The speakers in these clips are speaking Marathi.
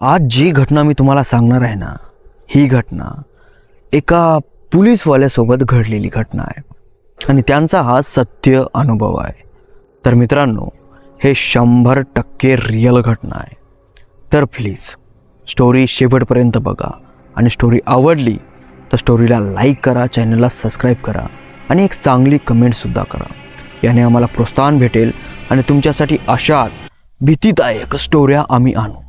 आज जी घटना मी तुम्हाला सांगणार आहे ना ही घटना एका पुलिसवाल्यासोबत घडलेली घटना आहे. आणि त्यांचा हा सत्य अनुभव आहे. तर मित्रांनो हे शंभर टक्के रिअल घटना आहे. तर प्लीज स्टोरी शेवटपर्यंत बघा. आणि स्टोरी आवडली तर स्टोरीला लाईक करा चॅनलला सबस्क्राईब करा. आणि एक चांगली कमेंटसुद्धा करा. याने आम्हाला प्रोत्साहन भेटेल आणि तुमच्यासाठी अशाच भीतीदायक स्टोऱ्या आम्ही आणू.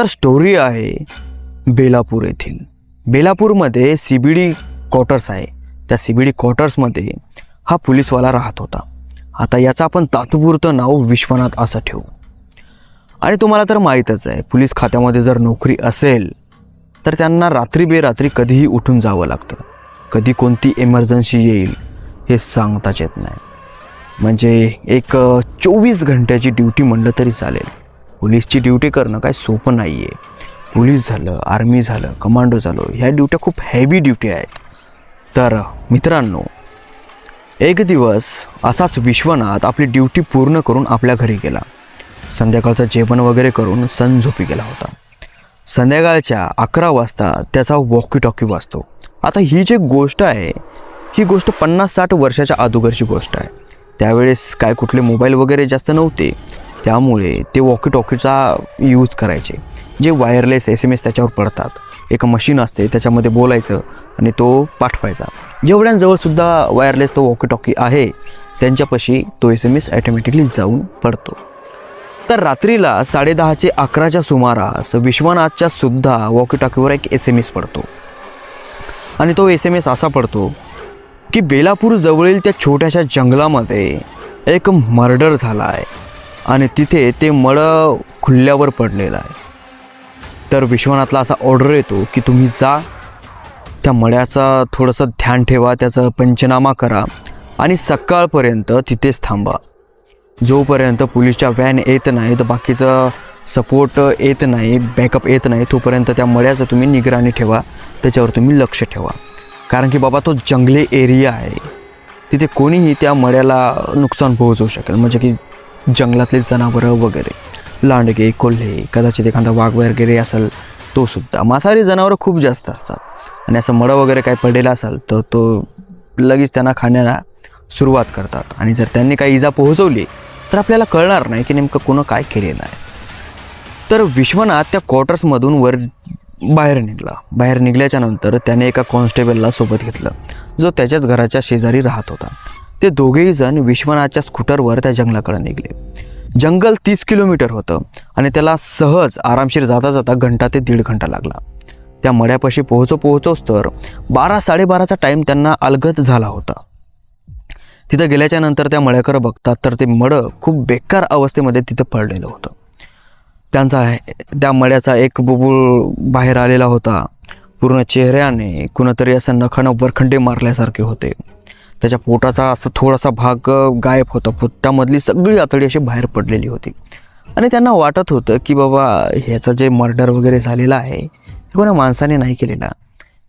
तर स्टोरी आहे बेलापूर येथील. बेलापूरमध्ये सी बी डी क्वार्टर्स आहे. त्या सी बी डी क्वार्टर्समध्ये हा पोलीसवाला राहत होता. आता याचं आपण तात्पुरतं नाव विश्वनाथ असं ठेवू. आणि तुम्हाला तर माहीतच आहे पोलीस खात्यामध्ये जर नोकरी असेल तर त्यांना रात्री बेरात्री कधीही उठून जावं लागतं. कधी कोणती इमर्जन्सी येईल हे सांगताच येत नाही. म्हणजे एक चोवीस घंट्याची ड्युटी म्हणलं तरी चालेल. पोलीसची ड्युटी करणं काय सोपं नाही आहे पोलीस झालं आर्मी झालं कमांडो झालं ह्या ड्युट्या खूप हेवी ड्युटी आहेत. तर मित्रांनो एक दिवस असाच विश्वनाथ आपली ड्युटी पूर्ण करून आपल्या घरी गेला. संध्याकाळचं जेवण वगैरे करून सण झोपी गेला होता. संध्याकाळच्या अकरा वाजता त्याचा वॉकी टॉकी वाजतो. आता ही जी गोष्ट आहे ही गोष्ट पन्नास साठ वर्षाच्या अगोदरची गोष्ट आहे. त्यावेळेस काय कुठले मोबाईल वगैरे जास्त नव्हते. त्यामुळे ते वॉकी टॉकीचा यूज करायचे. जे वायरलेस एस एम एस त्याच्यावर पडतात. एक मशीन असते त्याच्यामध्ये बोलायचं आणि तो पाठवायचा. जेवढ्यांजवळसुद्धा वायरलेस तो वॉकी टॉकी आहे त्यांच्यापाशी तो एस एम एस ॲटोमॅटिकली जाऊन पडतो. तर रात्रीला साडेदहाचे अकराच्या सुमारास विश्वनाथच्या सुद्धा वॉकी टॉकीवर एक एस एम एस पडतो. आणि तो एस एम एस असा पडतो की बेलापूर जवळील त्या छोट्याशा जंगलामध्ये एक मर्डर झाला आहे आणि तिथे ते मळं खुल्ल्यावर पडलेलं आहे. तर विश्वनाथला असा ऑर्डर येतो की तुम्ही जा त्या मळ्याचा थोडंसं ध्यान ठेवा त्याचा पंचनामा करा आणि सकाळपर्यंत तिथेच थांबा. जोपर्यंत पोलीसच्या व्हॅन येत नाही तर बाकीचं सपोर्ट येत नाही बॅकअप येत नाही तोपर्यंत त्या मळ्याचं तुम्ही निगराणी ठेवा त्याच्यावर तुम्ही लक्ष ठेवा. कारण की बाबा तो जंगली एरिया आहे. तिथे कोणीही त्या मळ्याला नुकसान पोहोचवू शकेल. म्हणजे की जंगलातले जनावरं वगैरे. लांडगे कोल्हे कदाचित एखादा वाघ वगैरे असेल तो सुद्धा. मांसाहारी जनावरं खूप जास्त असतात. आणि असं मळं वगैरे काय पडलेलं असेल तर तो लगेच त्यांना खाण्याला सुरुवात करतात. आणि जर त्यांनी काही इजा पोहोचवली तर आपल्याला कळणार नाही की नेमकं कोणं काय केलेलं आहे. तर विश्वनाथ त्या क्वार्टर्समधून वर बाहेर निघला. बाहेर निघल्याच्यानंतर त्याने एका कॉन्स्टेबलला सोबत घेतलं जो त्याच्याच घराच्या शेजारी राहत होता. ते दोघेही जण विश्वनाथच्या स्कूटरवर त्या जंगलाकडे निघले. जंगल तीस किलोमीटर होतं आणि त्याला सहज आरामशीर जाता जाता घंटा ते दीड घंटा लागला. त्या मड्यापाशी पोहोचो पोहोचोच तर बारा साडेबाराचा टाईम त्यांना अलगद झाला होता. तिथं गेल्याच्यानंतर त्या मळ्याकडे बघतात तर ते मळं खूप बेकार अवस्थेमध्ये तिथं पडलेलं होतं. त्यांचा त्या मळ्याचा एक बुबुळ बाहेर आलेला होता. पूर्ण चेहऱ्याने कुणातरी असं नखानं वरखंडे मारल्यासारखे होते. त्याच्या पोटाचा असं थोडासा भाग गायब होता. पोटामधली सगळी आतडी अशी बाहेर पडलेली होती. आणि त्यांना वाटत होतं की बाबा ह्याचं जे मर्डर वगैरे झालेलं आहे हे कोणा माणसाने नाही केलेला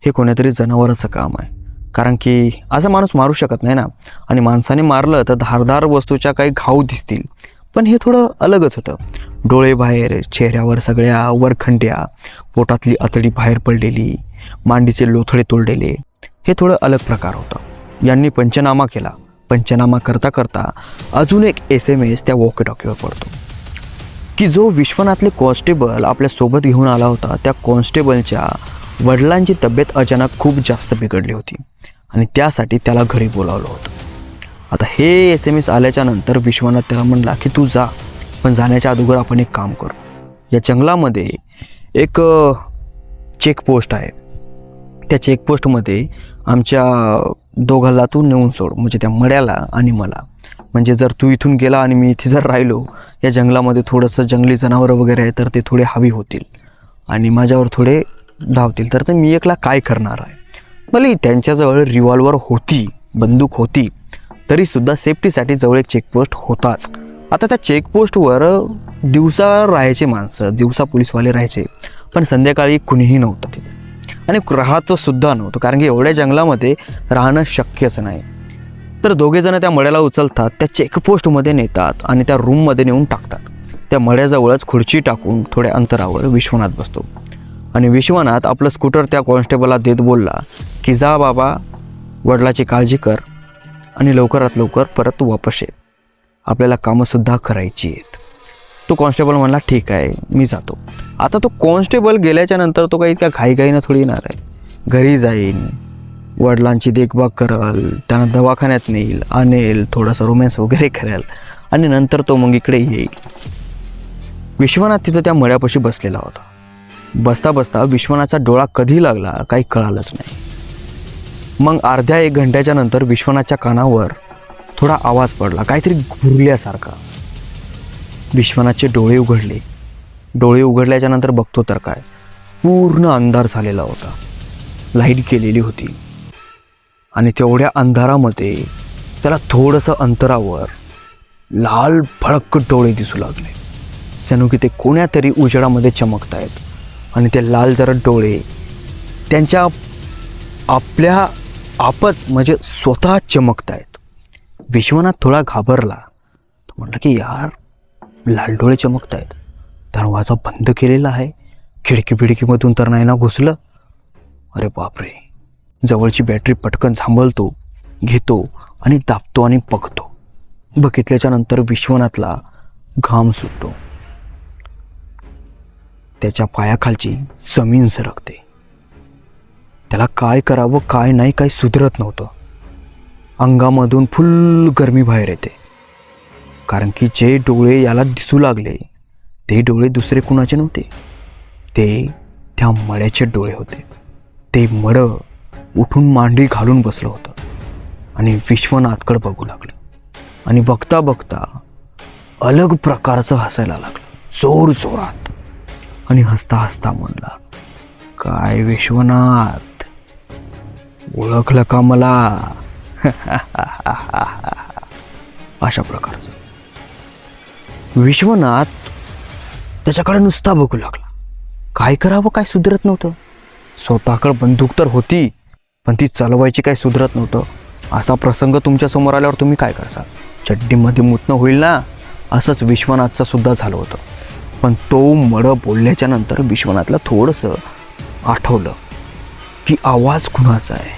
हे कोणीतरी जनावराचं काम आहे. कारण की असा माणूस मारू शकत नाही ना. आणि माणसाने मारलं तर धारदार वस्तूच्या काही घाव दिसतील. पण हे थोडं अलगच होतं. डोळे बाहेर चेहऱ्यावर सगळ्या वरखंड्या पोटातली आतडी बाहेर पडलेली मांडीचे लोथडे तोडलेले हे थोडं अलग प्रकार होतं. यांनी पंचनामा केला. पंचनामा करता करता अजून एक एस एम एस त्या वॉकेटॉकीवर पडतो. की जो विश्वनाथले कॉन्स्टेबल आपल्यासोबत घेऊन आला होता त्या कॉन्स्टेबलच्या वडिलांची तब्येत अचानक खूप जास्त बिघडली होती आणि त्यासाठी त्याला घरी बोलावलं होतं. आता हे एस एम एस आल्याच्यानंतर विश्वनाथ त्याला म्हणला की तू जा पण जाण्याच्या अगोदर आपण एक काम करू. या जंगलामध्ये एक चेकपोस्ट आहे. त्या चेकपोस्टमध्ये आमच्या दोघाला तू नेऊन सोड म्हणजे त्या मड्याला आणि मला. म्हणजे जर तू इथून गेला आणि मी इथे जर राहिलो या जंगलामध्ये थोडंसं जंगली जनावरं वगैरे आहे तर ते थोडे हवी होतील. आणि माझ्यावर थोडे धावतील तर ते मी एकला काय करणार आहे? भले त्यांच्याजवळ रिव्हॉल्वर होती बंदूक होती तरीसुद्धा सेफ्टीसाठी जवळ एक चेकपोस्ट होताच. आता त्या चेकपोस्टवर दिवसा राहायचे माणसं दिवसा पोलीसवाले राहायचे पण संध्याकाळी कुणीही नव्हतं तिथे. आणि राहायचं सुद्धा नव्हतं कारण की एवढ्या जंगलामध्ये राहणं शक्यच नाही. तर दोघेजणं त्या मड्याला उचलतात त्या चेकपोस्टमध्ये नेतात आणि त्या रूममध्ये नेऊन टाकतात. त्या मड्याजवळच खुर्ची टाकून थोड्या अंतरावर विश्वनाथ बसतो. आणि विश्वनाथ आपलं स्कूटर त्या कॉन्स्टेबलला देत बोलला की जा बाबा वडिलाची काळजी कर आणि लवकरात लवकर परत वापस ये. आपल्याला कामंसुद्धा करायची आहेत. तो कॉन्स्टेबल म्हणला ठीक आहे मी जातो. आता तो कॉन्स्टेबल गेल्याच्यानंतर तो काही इतका घाईघाईनं थोडी येणार आहे. घरी जाईन वडिलांची देखभाल करल त्यांना दवाखान्यात नेईल आणेल थोडंसं रोमॅन्स वगैरे करेल आणि नंतर तो मग इकडे येईल. विश्वनाथ तिथं त्या मळ्यापाशी बसलेला होता. बसता बसता विश्वनाथचा डोळा कधी लागला काही कळालंच नाही. मग अर्ध्या एक घंट्याच्या नंतर विश्वनाथच्या कानावर थोडा आवाज पडला काहीतरी घुरल्यासारखा. विश्वनाथचे डोळे उघडले. डोळे उघडल्याच्या नंतर बघतो तर काय? पूर्ण अंधार झालेला होता. लाइट गेलेली होती. आणि तेवढ्या अंधारामध्ये त्याला थोडंसं अंतरावर लाल फळक डोळे दिसू लागले. जणू की ते कोण्यातरी उजेडामध्ये चमकत आहेत आणि ते लाल जरा डोळे त्यांच्या आपल्या आपच म्हणजे स्वतः चमकतायत. विश्वनाथ थोडा घाबरला. तो म्हटलं की यार लाल डोळे चमकतायत. दरवाजा बंद केलेला आहे. खिडकी बिडकीमधून तर नाही ना घुसलं. अरे बापरे. जवळची बॅटरी पटकन थांबवतो घेतो आणि दाबतो आणि बघतो. बघितल्याच्या नंतर विश्वनाथला घाम सुटतो. त्याच्या पायाखालची जमीन सरकते. त्याला काय करावं काय नाही काही सुधरत नव्हतं. अंगामधून फुल गरमी बाहेर येते. कारण की जे डोळे याला दिसू लागले ते डोळे दुसरे कुणाचे नव्हते. ते त्या मळ्याचे डोळे होते. ते मळं उठून मांडी घालून बसलं होतं आणि विश्वनाथकडं बघू लागलं. आणि बघता बघता अलग प्रकारचं हसायला लागलं जोर जोरात. आणि हसता हसता म्हणला काय विश्वनाथ ओळखलं का मला? अशा प्रकारचं. विश्वनाथ त्याच्याकडे नुसता बघू लागला. काय करावं काय सुधरत नव्हतं. स्वतःकडे बंदूक तर होती पण ती चालवायची काय सुधरत नव्हतं. असा प्रसंग तुमच्यासमोर आल्यावर तुम्ही काय करसाल? चड्डीमध्ये मुतणं होईल ना? असंच विश्वनाथचं सुद्धा झालं होतं. पण तो मडं बोलल्याच्या नंतर विश्वनाथला थोडंसं आठवलं की आवाज कुणाचा आहे?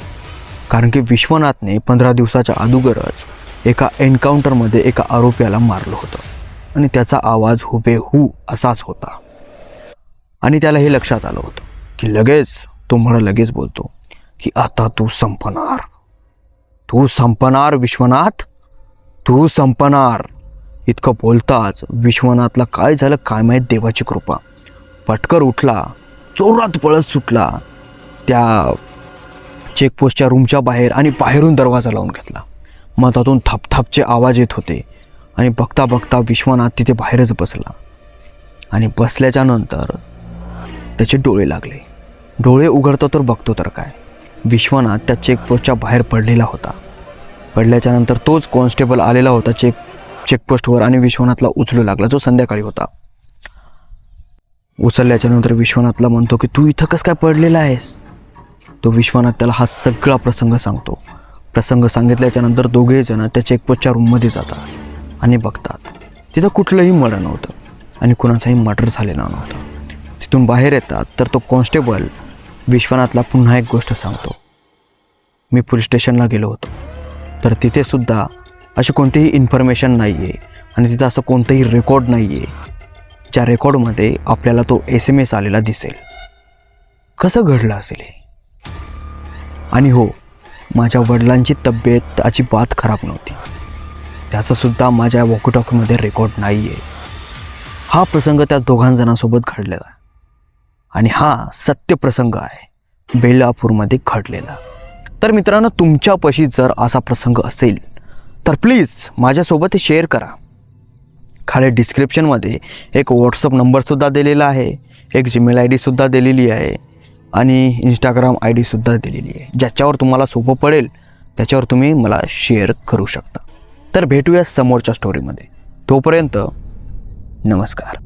कारण की विश्वनाथने पंधरा दिवसाच्या अगोदरच एका एन्काउंटरमध्ये एका आरोपीला मारलं होतं. आणि त्याचा आवाज हुबेहू असाच होता. आणि त्याला हे लक्षात आलं होतं की लगेच तो म्हणा लगेच बोलतो की आता तू संपणार. तू संपणार विश्वनाथ? तू संपणार. इतकं बोलताच विश्वनाथला काय झालं काय माहीत देवाची कृपा. पटकर उठला जोरात पळत सुटला. त्या चेकपोस्टच्या रूमच्या बाहेर आणि बाहेरून दरवाजा लावून घेतला. मधातून थपथापचे आवाज येत होते आणि बघता बघता विश्वनाथ तिथे बाहेरच बसला. आणि बसल्याच्या नंतर त्याचे डोळे लागले. डोळे उघडतो तर बघतो तर काय. विश्वनाथ त्या चेकपोस्टच्या बाहेर पडलेला होता. पडल्याच्या नंतर तोच कॉन्स्टेबल आलेला होता चेक चेकपोस्टवर आणि विश्वनाथला उचलू लागला जो संध्याकाळी होता. उचलल्याच्या नंतर विश्वनाथला म्हणतो की तू इथं कसं काय पडलेला आहेस? तो विश्वनाथ त्याला हा सगळा प्रसंग सांगतो. प्रसंग सांगितल्याच्या नंतर दोघे त्या चेकपोस्टच्या रूममध्ये जातात. आणि बघतात. तिथं कुठलंही मर्डर नव्हतं आणि कुणाचाही मर्डर झालेला नव्हता. तिथून बाहेर येतात तर तो कॉन्स्टेबल विश्वनाथला पुन्हा एक गोष्ट सांगतो. मी पोलीस स्टेशनला गेलो होतो. तर तिथे सुद्धा अशी कोणतीही इन्फॉर्मेशन नाही आहे आणि तिथं असं कोणतंही रेकॉर्ड नाही आहे ज्या रेकॉर्डमध्ये आपल्याला तो एस एम एस आलेला दिसेल. कसं घडलं असेल हे? आणि हो माझ्या वडिलांची तब्येत अजिबात खराब नव्हती. त्याचंसुद्धा माझ्या वॉकीटॉकीमध्ये रेकॉर्ड नाही आहे हा प्रसंग त्या दोघांजणांसोबत घडलेला आणि हा सत्य प्रसंग आहे बेलापूरमध्ये घडलेला. तर मित्रांनो तुमच्यापाशी जर असा प्रसंग असेल तर प्लीज माझ्यासोबत शेअर करा. खाली डिस्क्रिप्शनमध्ये एक व्हॉट्सअप नंबरसुद्धा दिलेला आहे एक जीमेल आय डीसुद्धा दिलेली आहे आणि इंस्टाग्राम आय डीसुद्धा दिलेली आहे. ज्याच्यावर तुम्हाला सोपं पडेल त्याच्यावर तुम्ही मला शेअर करू शकता. तर भेटूया समोरच्या स्टोरीमध्ये तोपर्यंत नमस्कार.